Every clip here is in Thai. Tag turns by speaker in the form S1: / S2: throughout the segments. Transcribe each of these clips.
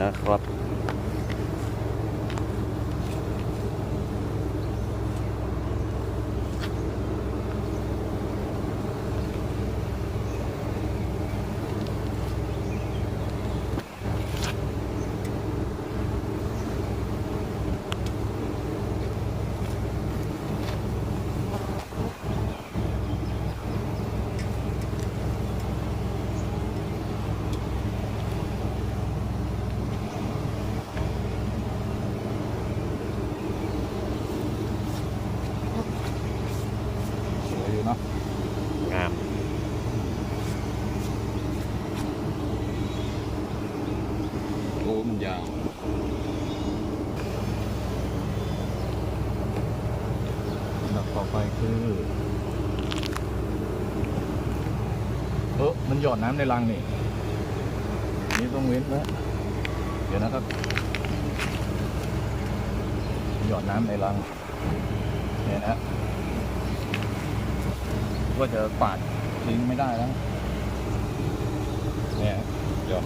S1: นะครับ
S2: สวยอยู่เนาะ
S1: งาม
S2: โอ้มันยาวอันดับ ต่อไปคือเออมันหยอดน้ำในรังนี่นี่ต้องเว้นแล้วเดี๋ยวนะครับ หยอดน้ำในรังเนี่ยนะว่าจะปาดทิ้งไม่ได้แล้วเนี่ยหยอด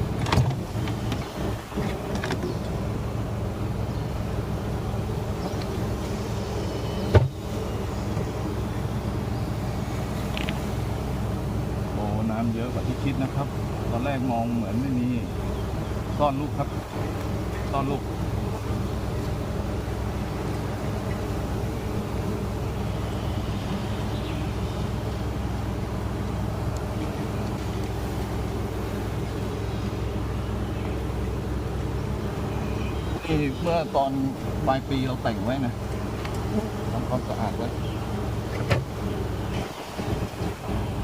S2: โอ้น้ คิดนะครับ ตอนแรกมองเหมือนไม่มีซ่อนลูกครับซ่อนลูกนี่เมื่อตอนปลายปีเราแต่งไว้นะทำความสะอาดไว้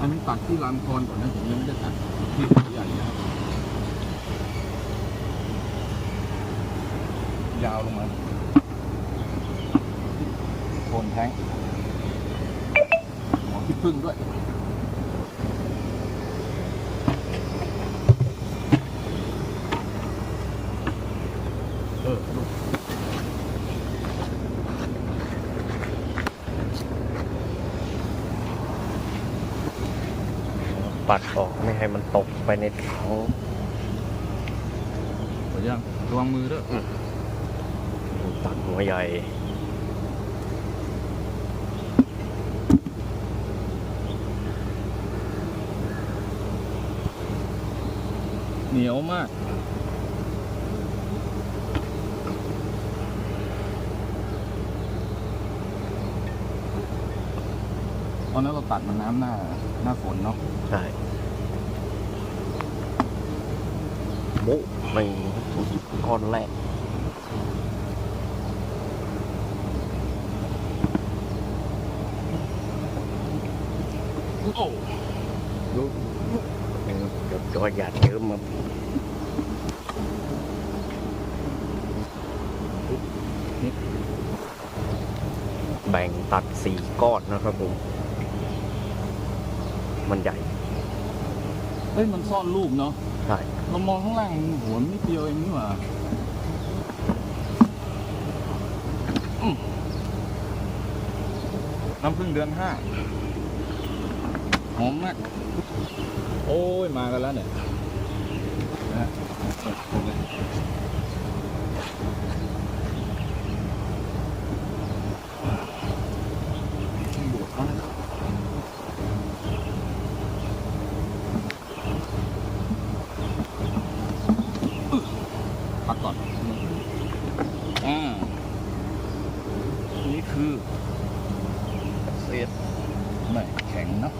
S2: อันนี้ตัดที่ลานคอนก่อนนะผมยังไม่ได้ตัดที่ใหญ่นะครับยาวลงมาโคนแท้งหมอขี้พึ่งด้วย เออลูก
S1: ปัดออกไม่ให้มันตกไปในถัง
S2: ขอยังระวังมือด้วย
S1: ตัดหัวใหญ่
S2: เหนียวมาก ตอนนั้นเราตัดมันน้ำหน้า หน้าฝนเนาะ
S1: ใช่มุหนึ่งก้อนแรก
S2: โอ้ดู
S1: เดี๋ยวตัวหยาดเยิ้มมาแบ่งตัดสี่ก้อนนะครับผม มันใหญ่
S2: เฮ้ยมันซ่อนรูปเนาะ
S1: ใช่
S2: เรามองข้างล่างหัวมันนิดเดียวเองนี่หว่าอืมน้ำพึ่งเดือนห้าหอมมาก โอ้ยมากันแล้วเนี่ยนะฮะเปิดเลยบวชเขานะครับพักก่อน อ่า นี่คือเศษไม่แข็งเนอะ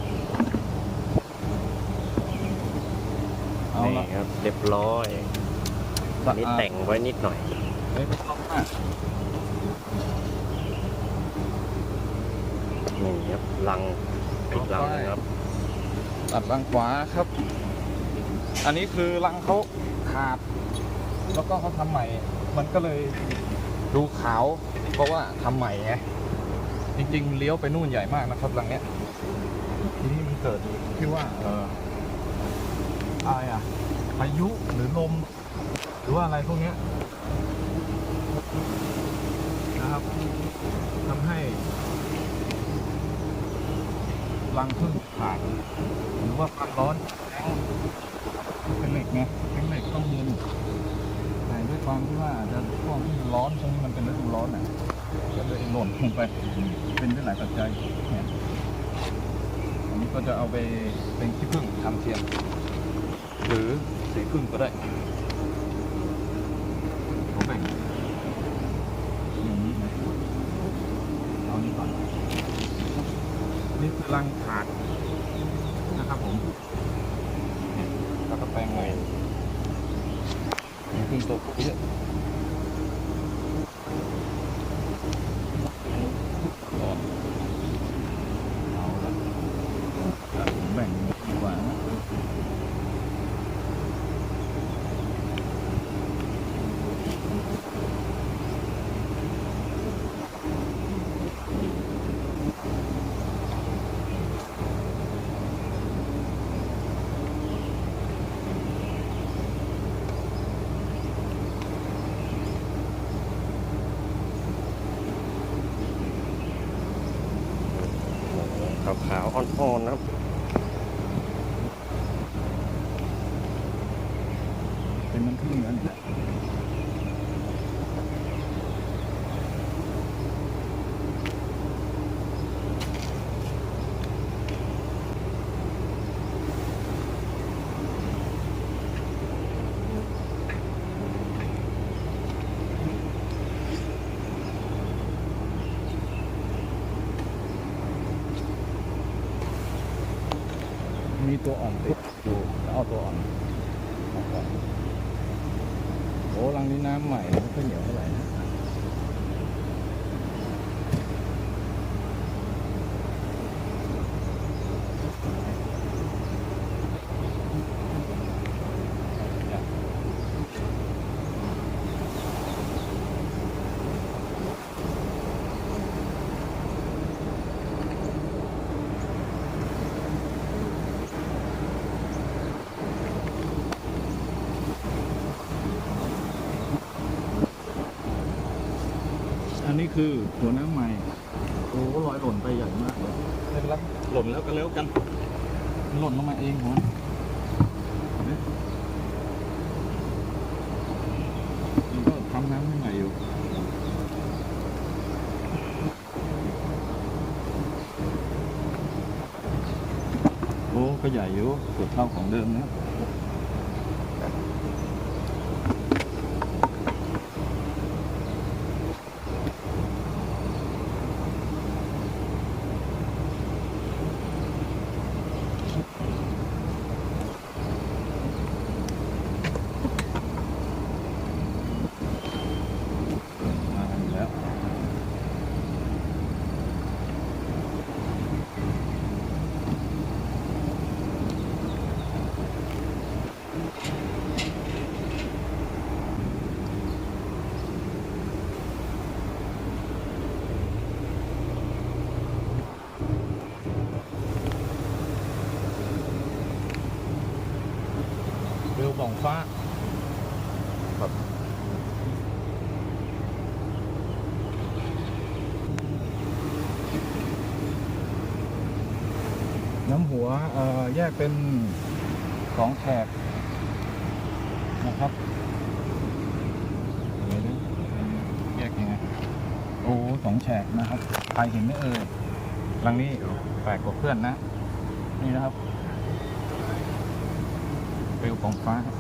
S2: เอา
S1: นี่
S2: ละ
S1: ค รับเรียบร้อยอันนี้แต่งไว้นิดหน่อย
S2: เฮ้ยไม่ต้องมาก
S1: นี่ครับลังปิดลังนะครับ
S2: ตัดรังขวาครับ อันนี้คือรังเขาขาด แล้วก็เขาทำใหม่ มันก็เลยดูขาว เพราะว่าทำใหม่ไง จริงๆ เลี้ยวไปนู่นใหญ่มากนะครับรังเนี้ย ทีนี้มันเกิดที่ว่า เอออะไรอะ พายุหรือลม หรือว่าอะไรพวกนี้นะครับทำให้รังพึ่งขาดหรือว่าความร้อนเป็นเหล็กไงเป็นเหล็กต้องเย็นแต่ความที่ว่าจะช่วงที่ร้อนช่วงนี้มันเป็นฤดูร้อนอะก็เลยหล่นลงไปเป็นได้หลายปัจจัยอันนี้ก็จะเอาไปเป็นขี้ผึ้งทำเทียนหรือ สีผึ้งก็ได้ผมแบ่งอย่างนี้นะเอานี้ก่อน นี่คือรังถาดนะครับผมเนี่ยแล้วก็แปลงใหม่มีพึ่งตัวเยอะก่อนเอาละอะผมแบ่งดีกว่านะ
S1: ขาวอ่อนๆนะครับ
S2: เป็นน้ำผึ้งนั่นแหละ มี ตัวอ่อนติดอยู่แล้วเอาตัวอ่อนออกก่อนโอ้รังนี้น้ำใหม่ไม่ค่อยเหนียวเท่าไหร่นะ คือหัวน้ำใหม่ โอ้ลอยหล่นไปใหญ่มากเลยไม่เป็นไรหล่นแล้วก็แล้วกันมันหล่นลงมาเองหัวเห็นไหมมันก็ทำน้ำให้ใหม่อยู่โอ้ก็ใหญ่อยู่เกือบเท่าของเดิมนะ องฟ้าน้ำหัวเอ่อแยกเป็นสองแฉกนะครับเดี๋ยวนะแยกยังไงโอ้สองแฉกนะครับใครเห็นไหมเอ่ยรังนี้แปลกกว่าเพื่อนนะ นี่นะครับเปลวของฟ้าเก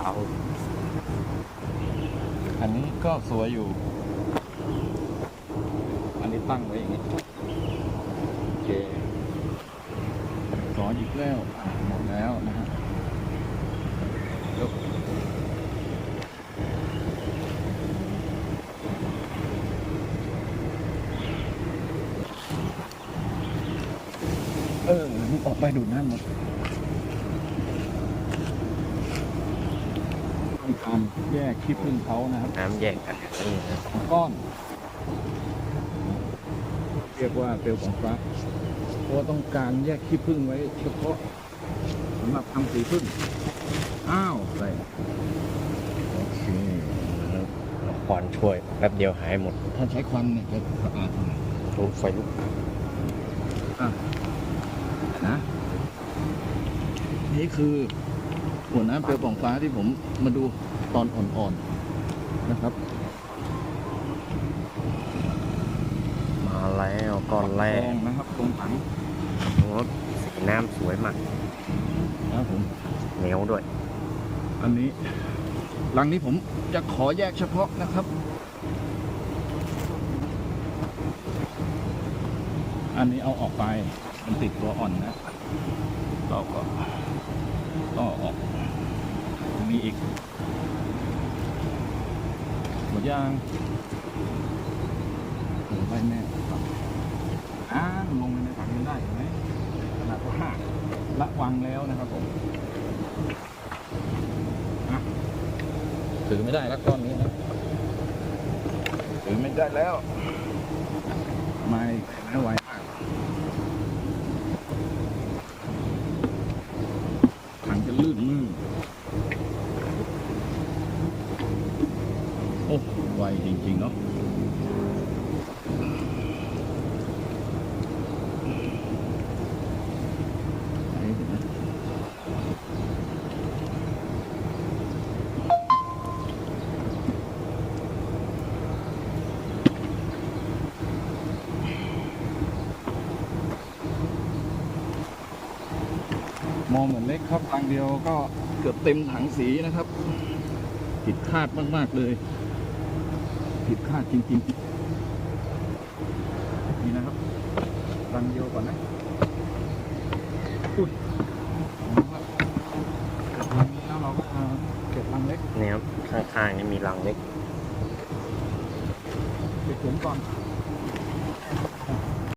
S1: ล่
S2: อันนี้ก็สวยอยู่ อันนี้ตั้งไว้อย่างนี้ โอเคขอหยิบแล้ว หมดแล้วนะฮะเออออกไปดูดน้ำหมด การแยกขี้ผึ้งเขานะครับ
S1: น้ำแยกกันนี่นะ
S2: สองก้อน เรียกว่าเปลวของฟ้าเพราะว่าต้องการแยกขี้ผึ้งไว้เฉพาะสำหรับทำสีผึ้งอ้าวอะไรโอเค
S1: เอาควันช่วยแป๊บเดียวหายหมด
S2: ถ้าใช้ควันเนี่ยจะสะอาดหน่อย
S1: รูไฟลุก
S2: อะนะนี่คือหัวน้ำเปลวของฟ้าที่ผมมาดู ตอนอ่อนๆนะครับ
S1: มาแล้วก้อนแร
S2: แร
S1: ก
S2: งนะครับตรงถัง
S1: โอ้สีน้ำสวยมาก
S2: นะครับผม
S1: เหนียวด้วย
S2: อันนี้รังนี้ผมจะขอแยกเฉพาะนะครับ อันนี้เอาออกไป มันติดตัวอ่อนนะ เราก็ต้องเอาออกตรงนี้อีกหมด ยางโอ้ไล่แม่ครับอ่าลงไปในถังนี้ได้เห็นไหมขนาดว่าละวังแล้วนะครับผมถือไม่ได้แล้วก้อนนี้นะถือไม่ได้แล้ว ไม่ไม่ไหวมากถังจะลื่นมือโอ้ไว จริงๆเนาะไหนเห็นไหมมองเหมือนเล็กครับทางเดียวก็เกือบเต็มถังสีนะครับ ผิดคาดมาก ๆ เลย ผิดคาดจริงๆ นี่นะครับ รังเดียวก่อนนะอุ้ยเก็บรังนี้แล้วเราก็มาเก็บรังเล็ก
S1: เนี่ยครับข้างๆนี่มีรังเล็ก
S2: เก็บถุงก่อน
S1: อ